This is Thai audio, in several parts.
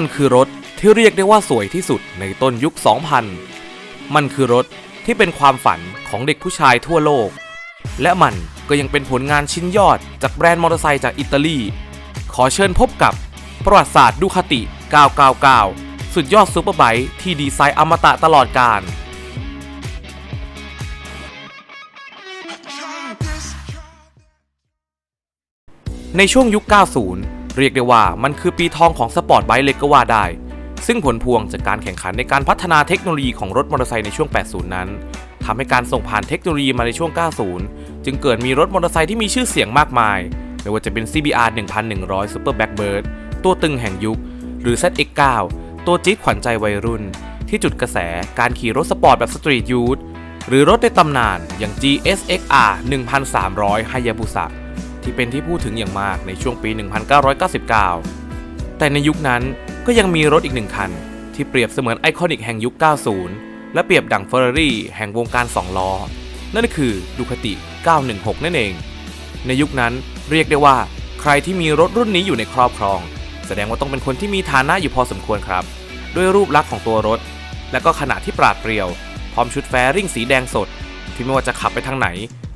มันคือรถที่เรียกได้ว่าสวยที่สุดในต้นยุค 2000 มันคือรถที่เป็นความฝันของเด็กผู้ชายทั่วโลก และมันก็ยังเป็นผลงานชิ้นยอดจากแบรนด์มอเตอร์ไซค์จากอิตาลี ขอเชิญพบกับประวัติศาสตร์ดูคาติ 999 สุดยอดซูเปอร์ไบค์ที่ดีไซน์อมตะตลอดกาลในช่วงยุค 90 เรียกได้ว่ามันคือปีทองของสปอร์ตไบค์เลยก็ว่าได้ ซึ่งผลพวงจากการแข่งขันในการพัฒนาเทคโนโลยีของรถมอเตอร์ไซค์ในช่วง 80 นั้นทำให้การส่งผ่านเทคโนโลยีมาในช่วง 90 จึงเกิดมีรถมอเตอร์ไซค์ที่มีชื่อเสียงมากมาย ไม่ว่าจะเป็น CBR 1100 Super Blackbird ตัวตึงแห่งยุค หรือ ZX9 ตัวจี๊ดขวัญใจวัยรุ่น ที่จุดกระแสการขี่รถสปอร์ตแบบสตรีทยูทหรือรถในตำนานอย่าง GSXR 1300 Hayabusa ที่เป็นที่พูดถึงอย่างมากในช่วงปี 1999 แต่ในยุคนั้นก็ยังมีรถอีกหนึ่งคัน ที่เปรียบเสมือนไอคอนิกแห่งยุค 90 และเปรียบดั่งเฟอร์รารี่แห่งวงการ2ล้อ นั่นคือดูคติ 916 นั่นเอง ในยุคนั้นเรียกได้ว่าใครที่มีรถรุ่นนี้อยู่ในครอบครอง แสดงว่าต้องเป็นคนที่มีฐานะอยู่พอสมควรครับ ด้วยรูปลักษณ์ของตัวรถ และก็ขนาดที่ปราดเปรียว พร้อมชุดแฟริ่งสีแดงสด ที่ไม่ว่าจะขับไปทางไหน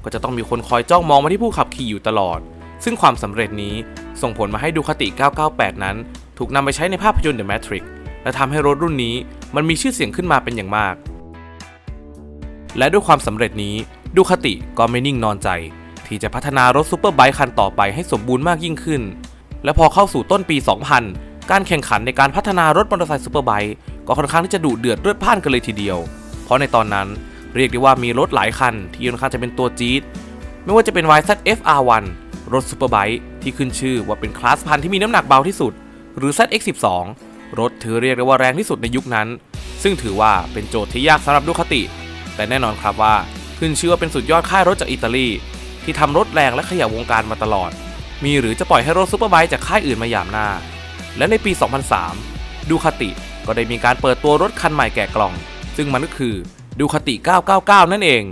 ก็จะต้องมีคนคอยจ้องมองมาที่ผู้ขับขี่อยู่ตลอด ซึ่งความสำเร็จนี้ส่งผลมาให้ดูคติ 998 นั้น ถูกนำไปใช้ในภาพยนตร์ The Matrix และทำให้รถรุ่นนี้มันมีชื่อเสียงขึ้นมาเป็นอย่างมาก และด้วยความสำเร็จนี้ดูคติก็ไม่นิ่งนอนใจ ที่จะพัฒนารถซูเปอร์ไบค์คันต่อไปให้สมบูรณ์มากยิ่งขึ้น และพอเข้าสู่ต้นปี 2000 การแข่งขันในการพัฒนารถมอเตอร์ไซค์ซูเปอร์ไบค์ก็ค่อนข้างที่จะดุเดือดเลือดพ่านกันเลยทีเดียว เพราะในตอนนั้น เรียกได้ว่ามีรถหลายคันที่ค่อนข้างจะเป็นตัวจี๊ดไม่ว่าจะเป็น YZF R1 รถซูเปอร์ไบค์ที่ขึ้นชื่อว่าเป็นคลาสพันธุ์ที่มีน้ำหนักเบาที่สุด หรือ ZX12 รถถือเรียกได้ว่าแรงที่สุดในยุคนั้น ซึ่งถือว่าเป็นโจทย์ที่ยากสำหรับดูคติ แต่แน่นอนครับว่าขึ้นชื่อว่าเป็นสุดยอดค่ายรถจากอิตาลี ที่ทำรถแรงและขยับวงการมาตลอด มีหรือจะปล่อยให้รถซูเปอร์ไบค์จากค่ายอื่นมาหยามหน้า และในปี 2003 ดูคติก็ได้มีการเปิดตัวรถคันใหม่แกะกล่อง ซึ่งมันก็คือ ดูคติ 999 นั่นเอง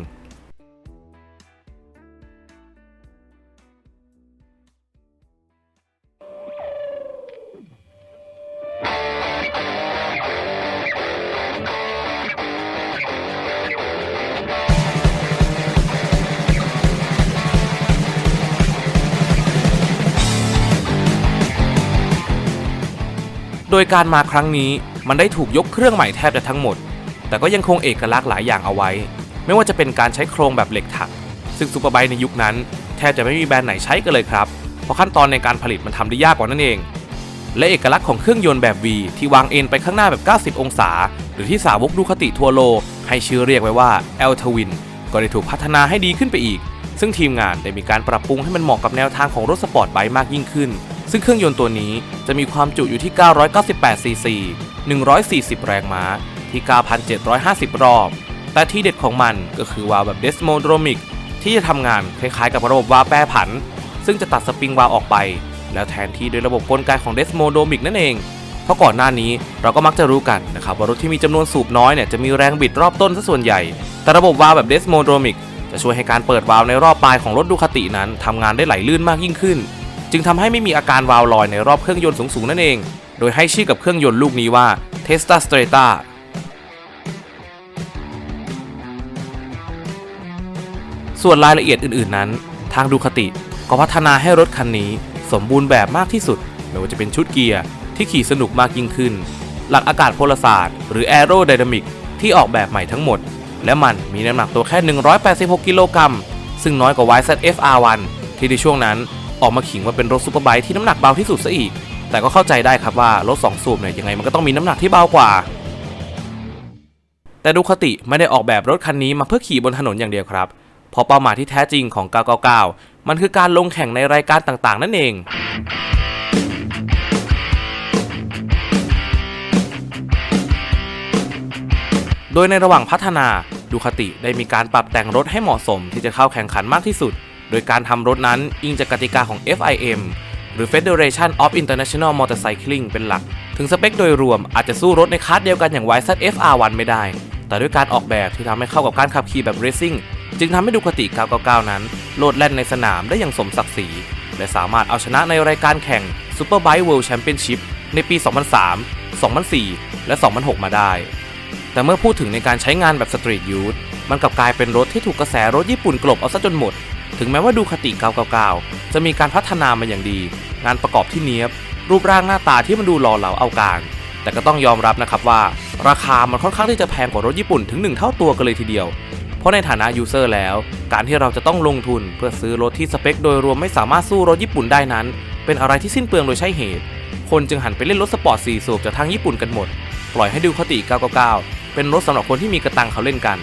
โดยการมาครั้งนี้มันได้ถูกยกเครื่องใหม่แทบจะทั้งหมด แต่ก็ยังคงเอกลักษณ์หลายอย่างเอาไว้ ไม่ว่าจะเป็นการใช้โครงแบบเหล็กถัก ซึ่งซูเปอร์ไบค์ในยุคนั้น แทบจะไม่มีแบรนด์ไหนใช้กันเลยครับ เพราะขั้นตอนในการผลิตมันทำได้ยากกว่านั่นเอง และเอกลักษณ์ของเครื่องยนต์แบบ V ที่วางเอ็นไปข้างหน้าแบบ 90 องศา หรือที่สาวกดูคติทั่วโลกให้ชื่อเรียกไว้ว่า L Twin ก็ได้ถูกพัฒนาให้ดีขึ้นไปอีก ซึ่งทีมงานได้มีการปรับปรุงให้มันเหมาะกับแนวทางของรถสปอร์ตไบค์มากยิ่งขึ้น ซึ่งเครื่องยนต์ตัวนี้จะมีความจุอยู่ที่ 998ซีซี140 แรงม้า ที่ 9,750 รอบ แต่ที่เด็ดของมันก็คือวาล์วแบบ Desmodromic ที่จะทำงานคล้ายๆกับระบบวาล์วแปรผัน ซึ่งจะตัดสปริงวาล์วออกไป แล้วแทนที่ด้วยระบบกลไกของ Desmodromic นั่นเอง เพราะก่อนหน้านี้เราก็มักจะรู้กันนะครับว่ารถที่มีจำนวนสูบน้อยเนี่ยจะมีแรงบิดรอบต้นซะส่วนใหญ่ แต่ระบบวาล์วแบบ Desmodromic จะช่วยให้การเปิดวาล์วในรอบปลายของรถดูคตินั้นทำงานได้ไหลลื่นมากยิ่งขึ้น จึงทำให้ไม่มีอาการวาล์วลอยในรอบเครื่องยนต์สูงๆนั่นเอง โดยให้ชื่อกับเครื่องยนต์ลูกนี้ว่า Testa Stretta ส่วนรายละเอียดอื่นๆนั้น ทางดูคติก็พัฒนาให้รถคันนี้สมบูรณ์แบบมากที่สุด ไม่ว่าจะเป็นชุดเกียร์ที่ขี่สนุกมากยิ่งขึ้น หลักอากาศพลศาสตร์หรือ Aerodynamic ที่ออกแบบใหม่ทั้งหมด และมันมีน้ำหนักตัวแค่ 186 กิโลกรัม ซึ่งน้อยกว่า YZF R1 ที่ในช่วงนั้นออกมาขิงว่าเป็นรถซูเปอร์ไบค์ที่น้ำหนักเบาที่สุดซะอีก แต่ก็เข้าใจได้ครับว่ารถ2สูบเนี่ยยังไงมันก็ต้องมีน้ำหนักที่เบากว่า แต่ดูคติไม่ได้ออกแบบรถคันนี้มาเพื่อขี่บนถนนอย่างเดียวครับ เพราะเป้าหมายที่แท้จริงของ 999 มันคือการลงแข่งในรายการต่างๆ นั่นเองโดยในระหว่างพัฒนาดูคติได้มีการปรับแต่งรถให้เหมาะสมที่จะเข้าแข่งขันมากที่สุด โดยการทำรถนั้นอิงจากกติกาของ FIM หรือ Federation of International Motorcycling เป็นหลัก ถึงสเปคโดยรวมอาจจะสู้รถในคลาสเดียวกันอย่าง YZF R1 ไม่ได้ แต่ด้วยการออกแบบที่ทำให้เข้ากับการขับขี่แบบเรซซิ่ง จึงทำให้ดูคติ 999 นั้น โลดแล่นในสนามได้อย่างสมศักดิ์ศรี และสามารถเอาชนะในรายการแข่ง Superbike World Championship ในปี 2003 2004 และ 2006 มาได้ แต่เมื่อพูดถึงในการใช้งานแบบสตรีทยูทมันกลับกลายเป็นรถที่ถูกกระแสรถญี่ปุ่นกลบเอาซะจนหมด ถึงแม้ว่าดูคติ 999 จะมีการพัฒนามาอย่างดี งานประกอบที่เนี้ยบ รูปร่างหน้าตาที่มันดูหล่อเหลาเอาการ แต่ก็ต้องยอมรับนะครับว่า ราคามันค่อนข้างที่จะแพงกว่ารถญี่ปุ่นถึง 1 เท่าตัวกันเลยทีเดียว เพราะในฐานะยูเซอร์แล้ว การที่เราจะต้องลงทุนเพื่อซื้อรถที่สเปคโดยรวมไม่สามารถสู้รถญี่ปุ่นได้นั้น เป็นอะไรที่สิ้นเปลืองโดยใช่เหตุ คนจึงหันไปเล่นรถสปอร์ต4สูบจากทางญี่ปุ่นกันหมด ปล่อยให้ดูคติ 999 เป็นรถสำหรับคนที่มีกระตังเขาเล่นกัน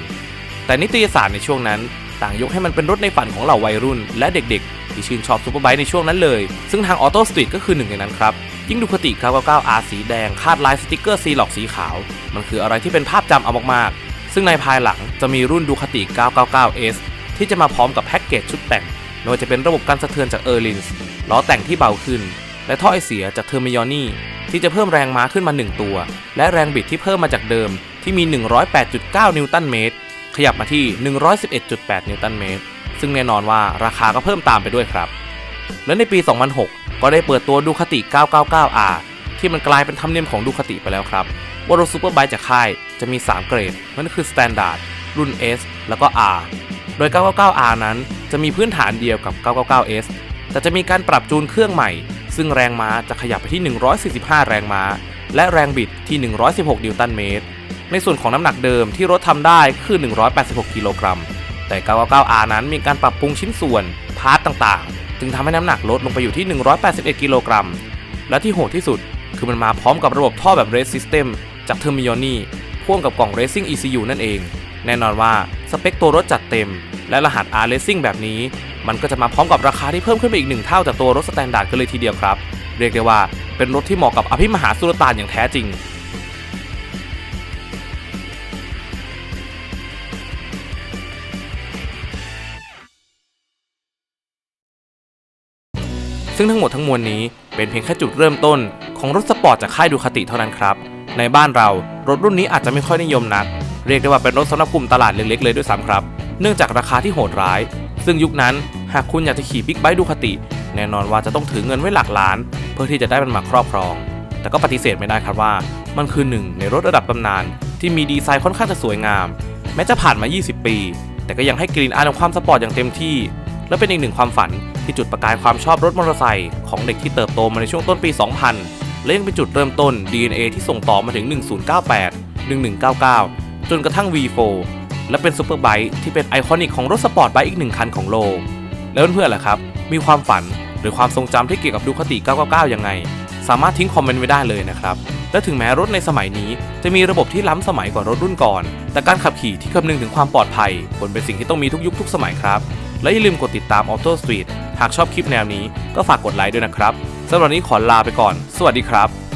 แต่นิตยสารในช่วงนั้น ต่างยกให้มันเป็นรถในฝันของเหล่าวัยรุ่น และเด็กๆ ที่ชื่นชอบซูเปอร์ไบค์ในช่วงนั้นเลย ซึ่งทางออโต้สตรีทก็คือหนึ่งในนั้นครับยิ่งดูคติ 999R สีแดงคาดลายสติกเกอร์ซีล็อกสีขาว มันคืออะไรที่เป็นภาพจำเอามากๆ ซึ่งในภายหลังจะมีรุ่นดูคาติ 999S ที่จะมาพร้อมกับแพ็กเกจชุดแต่งไม่ว่าจะเป็นระบบการสะเทือนจากเออร์ลินส์ล้อแต่งที่เบาขึ้น และท่อไอเสียจากเทอร์มิยอนี่ที่จะเพิ่มแรงม้าขึ้นมา 1 ตัว และแรงบิดที่เพิ่มมาจากเดิมที่มี 108.9 นิวตันเมตร ขยับมาที่ 111.8 นิวตันเมตร ซึ่งแน่นอนว่าราคาก็เพิ่มตามไปด้วยครับ และในปี 2006 ก็ได้เปิดตัวดูคาติ 999R ที่มันกลายเป็นธรรมเนียมของดูคาติไปแล้วครับ ว่ารถซูเปอร์ไบค์จากค่ายจะมี 3 เกรด นั่นคือ Standard รุ่น S แล้วก็ R โดย 999R นั้นจะมีพื้นฐานเดียวกับ 999S แต่จะมีการปรับจูนเครื่องใหม่ ซึ่งแรงม้าจะขยับไปที่ 145 แรงม้า และแรงบิดที่ 116 นิวตันเมตร ในส่วนของน้ำหนักเดิมที่รถทำได้คือ 186 กิโลกรัม แต่ 999R นั้นมีการปรับปรุงชิ้นส่วน พาร์ตต่างๆ จึงทำให้น้ำหนักลดลงไปอยู่ที่ 181 กิโลกรัม และที่โหดที่สุด คือมันมาพร้อมกับระบบท่อแบบ Race System จากเทอร์มิโอนี่พ่วงกับกล่อง Racing ECU นั่นเอง แน่นอนว่าสเปคตัวรถจัดเต็ม และรหัส R Racing แบบนี้ มันก็จะมาพร้อมกับราคาที่เพิ่มขึ้นไปอีกหนึ่งเท่าจากตัวรถสแตนดาร์ดกันเลยทีเดียวครับ เรียกได้ว่าเป็นรถที่เหมาะกับอภิมหาสุลต่านอย่างแท้จริง ซึ่งทั้งหมดทั้งมวลนี้เป็นเพียงแค่จุดเริ่มต้นของรถสปอร์ตจากค่ายดูคาติเท่านั้นครับ ในบ้านเรารถรุ่นนี้อาจจะไม่ค่อยนิยมนัก เรียกได้ว่าเป็นรถสำหรับกลุ่มตลาดเล็กๆเลยด้วยซ้ำครับ เนื่องจากราคาที่โหดร้าย ซึ่งยุคนั้นหากคุณอยากจะขี่บิ๊กไบค์ดูคาติ แน่นอนว่าจะต้องถือเงินไว้หลักล้าน เพื่อที่จะได้มันมาครอบครอง แต่ก็ปฏิเสธไม่ได้ครับว่า มันคือหนึ่งในรถระดับตำนาน ที่มีดีไซน์ค่อนข้างจะสวยงาม แม้จะผ่านมา 20 ปี แต่ก็ยังให้กลิ่นอายของความสปอร์ตอย่างเต็มที่ และเป็นอีกหนึ่งความฝันที่จุดประกายความชอบรถมอเตอร์ไซค์ของเด็กที่เติบโตมาในช่วงต้นปี 2000 และยังเป็นจุดเริ่มต้น DNA ที่ส่งต่อมาถึง 1098 1199 จนกระทั่ง V4 และเป็นซูเปอร์ไบค์ที่เป็นไอคอนิกของรถสปอร์ตไบค์อีกหนึ่งคันของโลกแล้วเพื่อนๆล่ะครับ มีความฝันหรือความทรงจำที่เกี่ยวกับดูคติ 999 ยังไง สามารถทิ้งคอมเมนต์ไว้ได้เลยนะครับ และถึงแม้รถในสมัยนี้ จะมีระบบที่ล้ำสมัยกว่ารถรุ่นก่อน แต่การขับขี่ที่คำนึงถึงความปลอดภัยควรเป็นสิ่งที่ต้องมีทุกยุคทุกสมัยครับ และอย่าลืมกดติดตาม Auto Street หากชอบคลิปแนวนี้ก็ฝากกดไลค์ด้วยนะครับสำหรับวันนี้ขอลาไปก่อน สวัสดีครับ